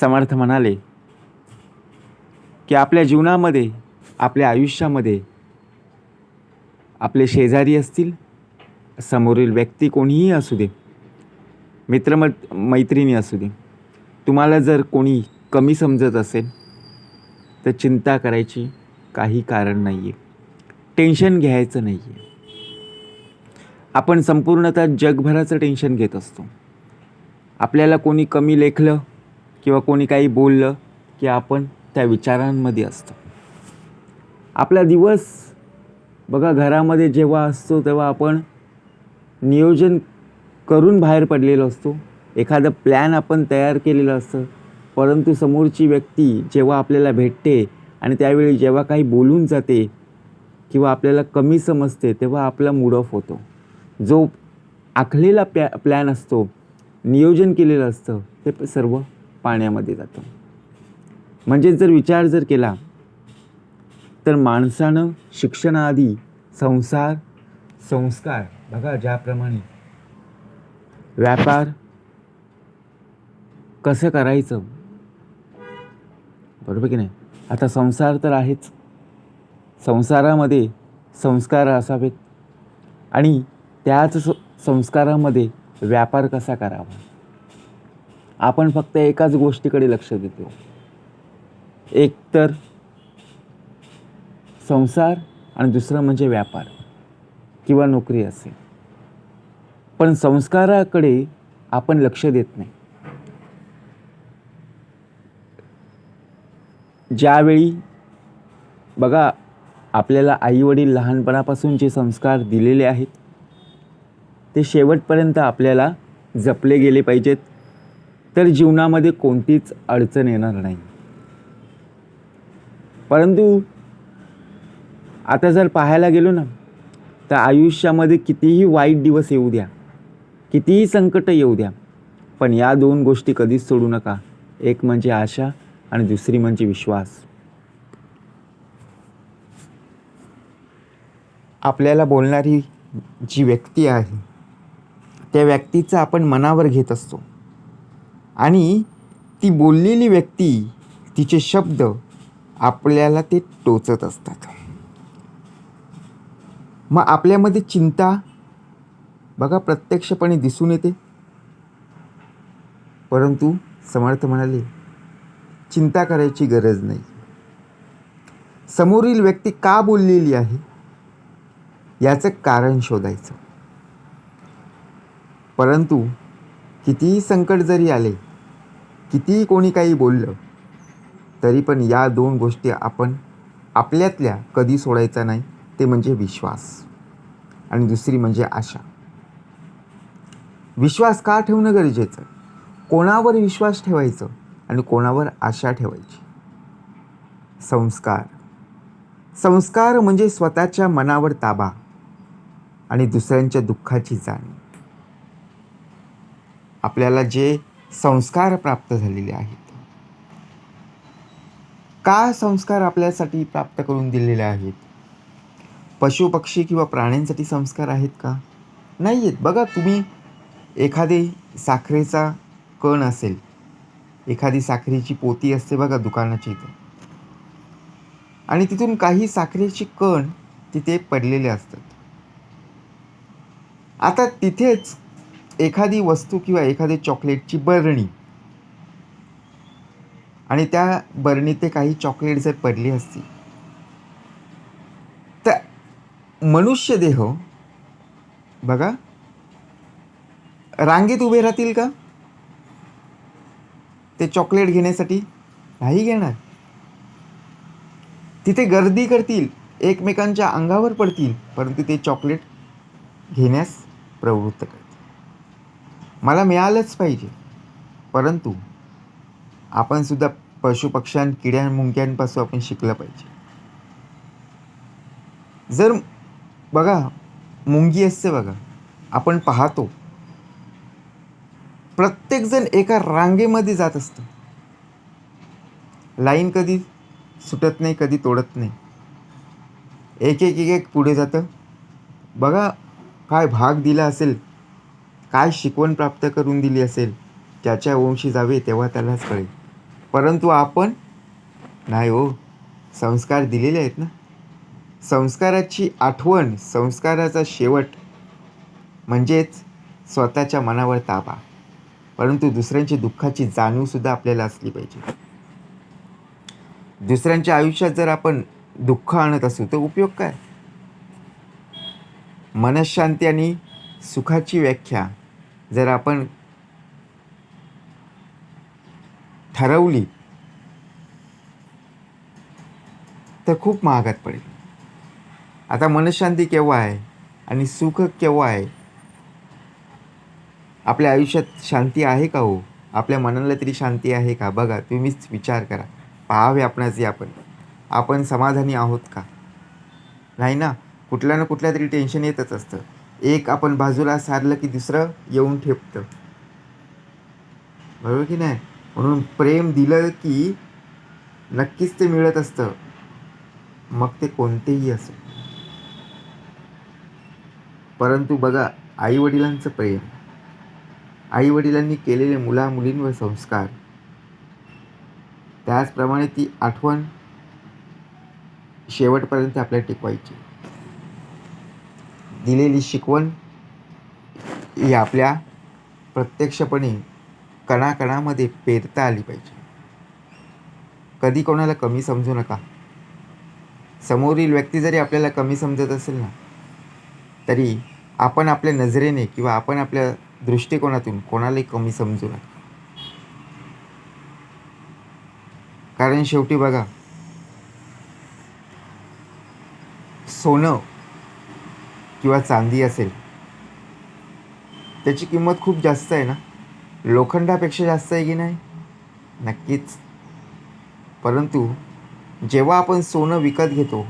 समर्थ म्हणाले की आपल्या जीवनामध्ये आपल्या आयुष्यामध्ये आपले शेजारी असतील समोरील व्यक्ती कोणीही असू दे मित्र मैत्रिणी असू दे तुम्हाला जर कोणी कमी समजत असेल तर चिंता करायची काही कारण नाही आहे टेन्शन घ्यायचं नाही आहे आपण संपूर्णतः जगभराचं टेन्शन घेत असतो. आपल्याला कोणी कमी लेखलं किंवा कोणी काही बोललं की आपण त्या विचारांमध्ये असतो. आपला दिवस बघा घरामध्ये जेव्हा असतो तेव्हा आपण नियोजन करून बाहेर पडलेलो असतो. एखादं प्लॅन आपण तयार केलेलं असतं. परंतु समोरची व्यक्ती जेव्हा आपल्याला भेटते आणि त्यावेळी जेव्हा काही बोलून जाते किंवा आपल्याला कमी समजते तेव्हा आपला मूड ऑफ होतो. जो आखलेला प्लॅ प्लॅन असतो नियोजन केलेलं असतं ते सर्व पाण्यामध्ये जातं. म्हणजे जर विचार जर केला तर माणसानं शिक्षणाआधी संसार संस्कार बघा ज्याप्रमाणे व्यापार कसं करायचं? बरोबर की नाही? आता संसार तर आहेच. संसारामध्ये संस्कार असावेत. आणि त्याच संस्कारामध्ये व्यापार कसा करावा? आपण फक्त एकाच गोष्टीकडे लक्ष देतो. एक तर संसार आणि दुसरं म्हणजे व्यापार किंवा नोकरी असेल. पण संस्काराकडे आपण लक्ष देत नाही. ज्यावेळी बघा आपल्याला आईवडील लहानपणापासून जे संस्कार दिलेले आहेत ते शेवटपर्यंत आपल्याला जपले गेले पाहिजेत. तर जीवनामध्ये कोणतीच अडचण येणार नाही. परंतु आता जर पाहायला गेलो ना तर आयुष्यामध्ये कितीही वाईट दिवस येऊ द्या कितीही संकट येऊ द्या पण या दोन गोष्टी कधीच सोडू नका. एक म्हणजे आशा आणि दुसरी म्हणजे विश्वास. आपल्याला बोलणारी जी व्यक्ती आहे त्या व्यक्तीचं आपण मनावर घेत असतो. आणि ती बोललेली व्यक्ती तिचे शब्द आपल्याला ते टोचत असतात. मग आपल्यामध्ये चिंता बघा प्रत्यक्षपणे दिसून येते. परंतु समर्थ म्हणाले चिंता करायची गरज नाही. समोरील व्यक्ती का बोललेली आहे? याचं कारण शोधायचं. परंतु कितीही संकट जरी आले कितीही कोणी काही बोललं तरी पण या दोन गोष्टी आपण आपल्यातल्या कधी सोडायचा नाही ते म्हणजे विश्वास. आणि दुसरी म्हणजे आशा. विश्वास का ठेवणं गरजेचं? कोणावर विश्वास ठेवायचं आणि कोणावर आशा ठेवायची? संस्कार. संस्कार म्हणजे स्वतःच्या मनावर ताबा आणि दुसऱ्यांच्या दुःखाची जाणीव. आपल्याला जे संस्कार प्राप्त झालेले आहेत. का संस्कार आपल्यासाठी प्राप्त करून दिलेले आहेत? पशु पक्षी किंवा प्राण्यांसाठी संस्कार आहेत का? नाही आहेत बघा तुम्ही एखादे साखरेचा कण असेल एखादी साखरेची पोती असते बघा दुकानाची इथं. आणि तिथून काही साखरेची कण तिथे पडलेले असतात. आता तिथेच एखादी वस्तू किंवा एखादी चॉकलेटची बरणी. आणि त्या बरणीत ते काही चॉकलेट जर पडली असती. तर मनुष्य देह बघा. रांगेत उभे राहतील का? ते चॉकलेट घेण्यासाठी नाही घेणार. तिथे गर्दी करतील एकमेकांच्या अंगावर पडतील परंतु ते चॉकलेट घेण्यास प्रवृत्त करतील. मला मिळालंच पाहिजे. परंतु आपण सुद्धा पशुपक्ष्यां किड्या मुंग्यांपासून आपण शिकलं पाहिजे. जर बघा मुंगी असते बघा आपण पाहतो. प्रत्येकजण एका रांगेमध्ये जात असतं. लाईन कधी सुटत नाही कधी तोडत नाही. एक एक एक एक पुढे जातं. बघा काय भाग दिला असेल काय शिकवण प्राप्त करून दिली असेल ज्याच्या वंशी जावे तेव्हा त्यालाच कळेल. परंतु आपण नाही हो संस्कार दिलेले आहेत ना? संस्काराची आठवण संस्काराचा शेवट म्हणजेच स्वतःच्या मनावर ताबा. परंतु दुसऱ्यांची दुःखाची जाणीवसुद्धा आपल्याला असली पाहिजे. दुसऱ्यांच्या आयुष्यात जर आपण दुःख आणत असू तर उपयोग काय? मनशांती आणि सुखाची व्याख्या जर आपण ठरवली तर खूप महागात पडेल. आता मनशांती केव्हा आहे आणि सुख केव्हा आहे? आपल्या आयुष्यात शांती आहे का हो? आपल्या मनाला तरी शांती आहे का? बघा तुम्हीच विचार करा. पाहावे आपणाचे आपण. आपण समाधानी आहोत का? नाही ना? कुठल्या ना कुठल्या तरी टेन्शन येतच असतं. एक आपण बाजूला सारलं की दुसरं येऊन ठेपतं. बरोबर की नाही? म्हणून प्रेम दिलं की नक्कीच ते मिळत असतं. मग ते कोणतेही असो. परंतु बघा आईवडिलांचं प्रेम. आईवडिलांनी केलेले मुला मुलींवर संस्कार. त्याचप्रमाणे ती आठवण शेवटपर्यंत आपल्याला टिकवायची. दिलेली शिकवण ही आपल्या प्रत्यक्षपणे कणाकणामध्ये पेरता आली पाहिजे. कधी कोणाला कमी समजू नका. समोरील व्यक्ती जरी आपल्याला कमी समजत असेल ना तरी आपण आपल्या नजरेने किंवा आपण आपल्या दृष्टिकोनातून कोणालाही कमी समजू नका. कारण शेवटी बघा सोनं किंवा चांदी असेल त्याची किंमत खूप जास्त आहे ना? लोखंडापेक्षा जास्त आहे की नाही? नक्कीच. परंतु जेव्हा आपण सोनं विकत घेतो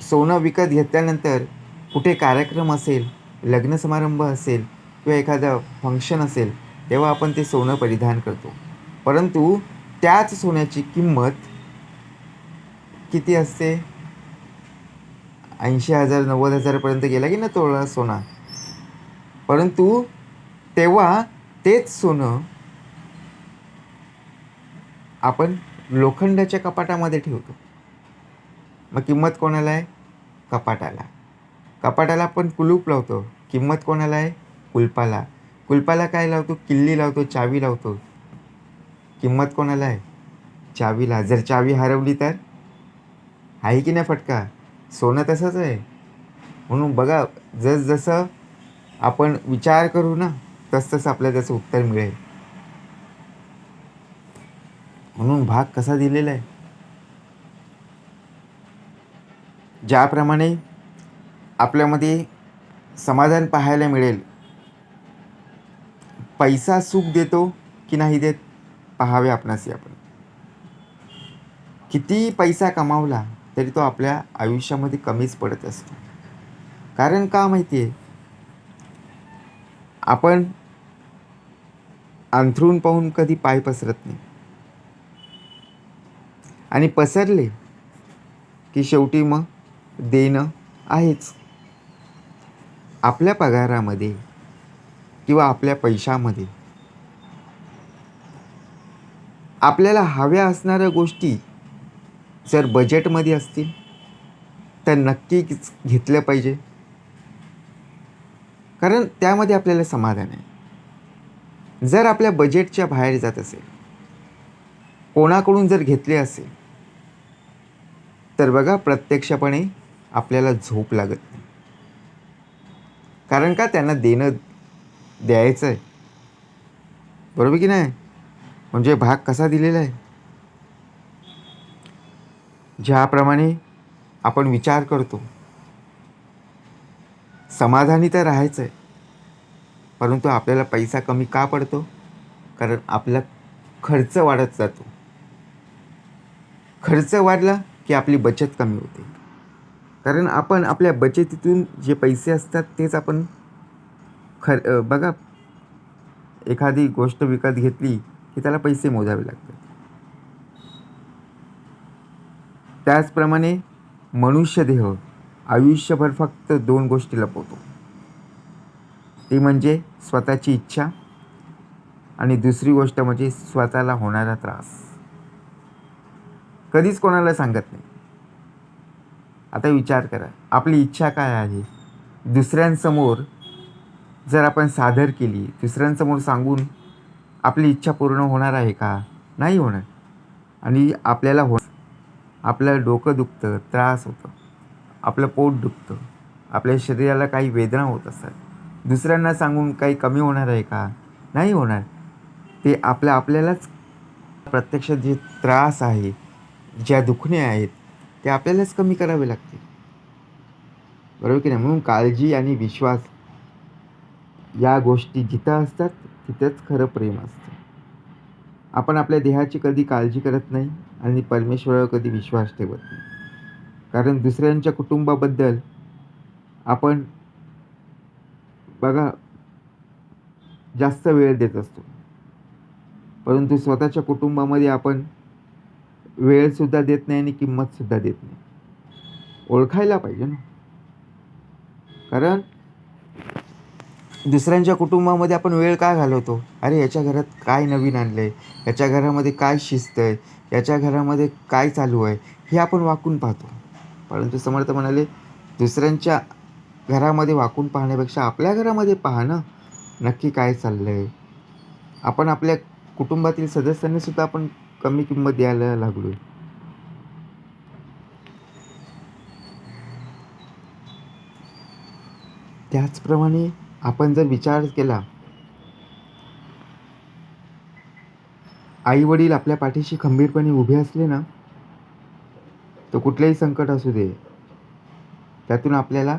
सोनं विकत घेतल्यानंतर कुठे कार्यक्रम असेल लग्न समारंभ असेल किंवा एखादं फंक्शन असेल तेव्हा आपण ते सोनं परिधान करतो. परंतु त्याच सोन्याची किंमत किती असते? ऐंशी हजार नव्वद हजारपर्यंत गेला की ना तोळा सोना? परंतु तेव्हा तेच सोनं आपण लोखंडाच्या कपाटामध्ये ठेवतो. मग किंमत कोणाला आहे? कपाटाला. कपाटाला आपण कुलूप लावतो. किंमत कोणाला आहे? कुलपाला. कुलपाला काय लावतो? किल्ली लावतो चावी लावतो. किंमत कोणाला आहे? चावीला. जर चावी हरवली तर? आहे की नाही फटका? सोनं तसंच आहे. म्हणून बघा जसजसं आपण विचार करू ना तसतसं आपल्याला त्याचं उत्तर मिळेल. म्हणून भाग कसा दिलेला आहे? ज्याप्रमाणे आपल्यामध्ये समाधान पाहायला मिळेल. पैसा सुख देतो की नाही देत पाहावे आपणास आपण. किती पैसा कमावला तरी तो आपल्या आयुष्यामध्ये कमीच पडत असतो. कारण का माहिती आहे आपण अंथरूण पाहून कधी पाय पसरत नाही. आणि पसरले की शेवटी मग देणं आहेच. आपल्या पगारामध्ये किंवा आपल्या पैशामध्ये आपल्याला हव्या असणाऱ्या गोष्टी जर बजेटमध्ये असतील तर नक्कीच घेतलं पाहिजे. कारण त्यामध्ये आपल्याला समाधान आहे. जर आपल्या बजेटच्या बाहेर जात असेल कोणाकडून जर घेतले असेल तर बघा प्रत्यक्षपणे आपल्याला झोप लागत नाही. कारण का त्यांना देणं द्यायचं आहे बरोबर की नाही? म्हणजे भाग कसा दिलेला आहे? ज्याप्रमाणे आपण विचार करतो. समाधानी तर राहायचं आहे परंतु आपल्याला पैसा कमी का पडतो? कारण आपला खर्च वाढत जातो. खर्च वाढला की आपली बचत कमी होते. कारण आपण आपल्या बचतीतून जे पैसे असतात तेच आपण खर बघा एखादी गोष्ट विकत घेतली की त्याला पैसे मोजावे लागतात. त्याचप्रमाणे मनुष्यदेह आयुष्यभर फक्त दोन गोष्टी लपवतो. ती म्हणजे स्वतःची इच्छा आणि दुसरी गोष्ट म्हणजे स्वतःला होणारा त्रास. कधीच कोणाला सांगत नाही. आता विचार करा आपली इच्छा काय आहे? दुसऱ्यांसमोर जर आपण सादर केली दुसऱ्यांसमोर सांगून आपली इच्छा पूर्ण होणार आहे का? नाही होणार. आणि आपल्याला हो आपलं डोकं दुखतं त्रास होतं. आपलं पोट दुखतं. आपल्या शरीराला काही वेदना होत असतात. दुसऱ्यांना सांगून काही कमी होणार आहे का? नाही होणार. ते आपल्या आपल्यालाच प्रत्यक्षात जे त्रास आहे ज्या दुखणे आहेत ते आपल्यालाच कमी करावे लागतील. बरोबर की नाही? म्हणून काळजी आणि विश्वास या गोष्टी जिथं असतात तिथंच खरं प्रेम असतं. आपण आपल्या देहाची कधी काळजी करत नाही. आणि परमेश्वरावर कधी विश्वास ठेवत नाही. कारण दुसऱ्यांच्या कुटुंबाबद्दल आपण बघा जास्त वेळ देत असतो. परंतु स्वतःच्या कुटुंबामध्ये आपण वेळसुद्धा देत नाही आणि किंमतसुद्धा देत नाही. ओळखायला पाहिजे ना. कारण दुसऱ्यांच्या कुटुंबामध्ये आपण वेळ का घालवतो? अरे याच्या घरात काय नवीन आणलं आहे याच्या घरामध्ये काय शिस्त आहे याच्या घरामध्ये काय चालू आहे हे आपण वाकून पाहतो. परंतु समर्थ म्हणाले दुसऱ्यांच्या घरामध्ये वाकून पाहण्यापेक्षा आपल्या घरामध्ये पाहणं नक्की काय चाललं आहे आपण आपल्या कुटुंबातील सदस्यांनी सुद्धा आपण कमी किंमत द्यायला लागलो त्याचप्रमाणे आपण जर विचार केला आई वडील आपल्या पाठीशी खंबीरपणे उभे असले ना तर कुठलेही संकट असू दे. त्यातून आपल्याला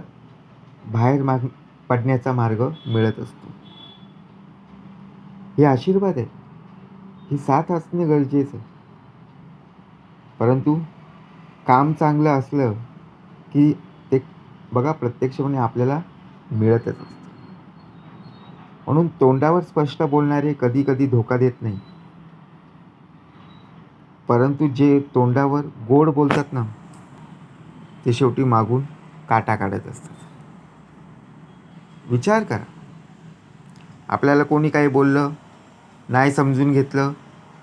बाहेर माग पडण्याचा मार्ग मिळत असतो. हे आशीर्वाद आहे ही साथ असणे गरजेचं आहे. परंतु काम चांगलं असलं की ते बघा प्रत्यक्षपणे आपल्याला मिळतच असतं. म्हणून तोंडावर स्पष्ट बोलणारे कधी कधी धोका देत नाही परंतु जे तोंडावर गोड बोलतात ना ते शेवटी मागून काटा काढत असतात. विचार करा. आपल्याला कोणी काही बोललं नाही समजून घेतलं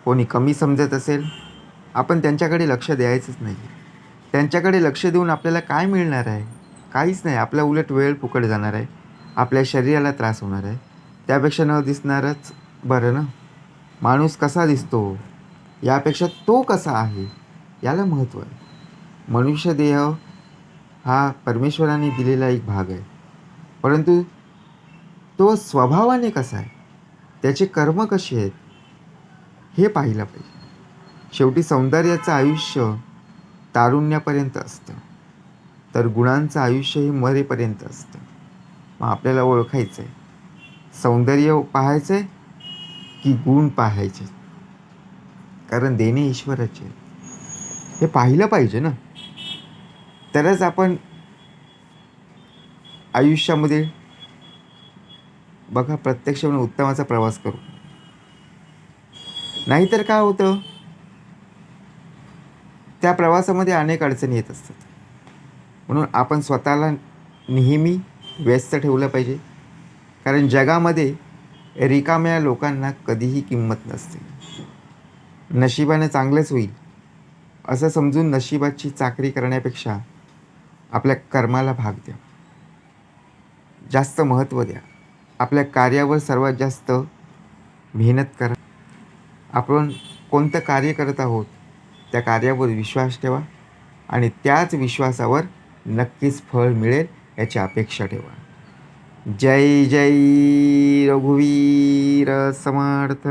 कोणी कमी समजत असेल आपण त्यांच्याकडे लक्ष द्यायचंच नाही. त्यांच्याकडे लक्ष देऊन आपल्याला काय मिळणार आहे? काहीच नाही. आपला उलट वेळ फुकट जाणार आहे. आपल्या शरीराला त्रास होणार आहे. त्यापेक्षा न दिसणारच बरं ना? माणूस कसा दिसतो? यापेक्षा तो कसा आहे याला महत्त्व आहे. मनुष्य देह हा परमेश्वराने दिलेला एक भाग आहे. परंतु तो स्वभावाने कसा आहे? त्याचे कर्म कसे आहेत? हे पाहिलं पाहिजे. शेवटी सौंदर्याचं आयुष्य तारुण्यापर्यंत असतं. तर गुणांचं आयुष्य हे मरेपर्यंत असतं. मग आपल्याला ओळखायचं आहे सौंदर्य पाहायचं आहे की गुण पाहायचे कारण देणे ईश्वराचे हे पाहिलं पाहिजे ना. तरच आपण आयुष्यामध्ये बघा प्रत्यक्ष म्हणून उत्तमाचा प्रवास करू. नाहीतर काय होतं? त्या प्रवासामध्ये अनेक अडचणी येत असतात. म्हणून आपण स्वतःला नेहमी व्यस्त ठेवलं पाहिजे. कारण जगामध्ये रिकाम्या लोकांना कधीही किंमत नसते. नशिबाने चांगलंच होईल. असं समजून नशिबाची चाकरी करण्यापेक्षा आपल्या कर्माला भाग द्या. जास्त महत्त्व द्या. आपल्या कार्यावर सर्वात जास्त मेहनत करा. आपण कोणतं कार्य करत आहोत त्या कार्यावर विश्वास ठेवा आणि त्याच विश्वासावर नक्कीच फळ मिळेल याची अपेक्षा ठेवा. जय जय रघुवीर समर्थ.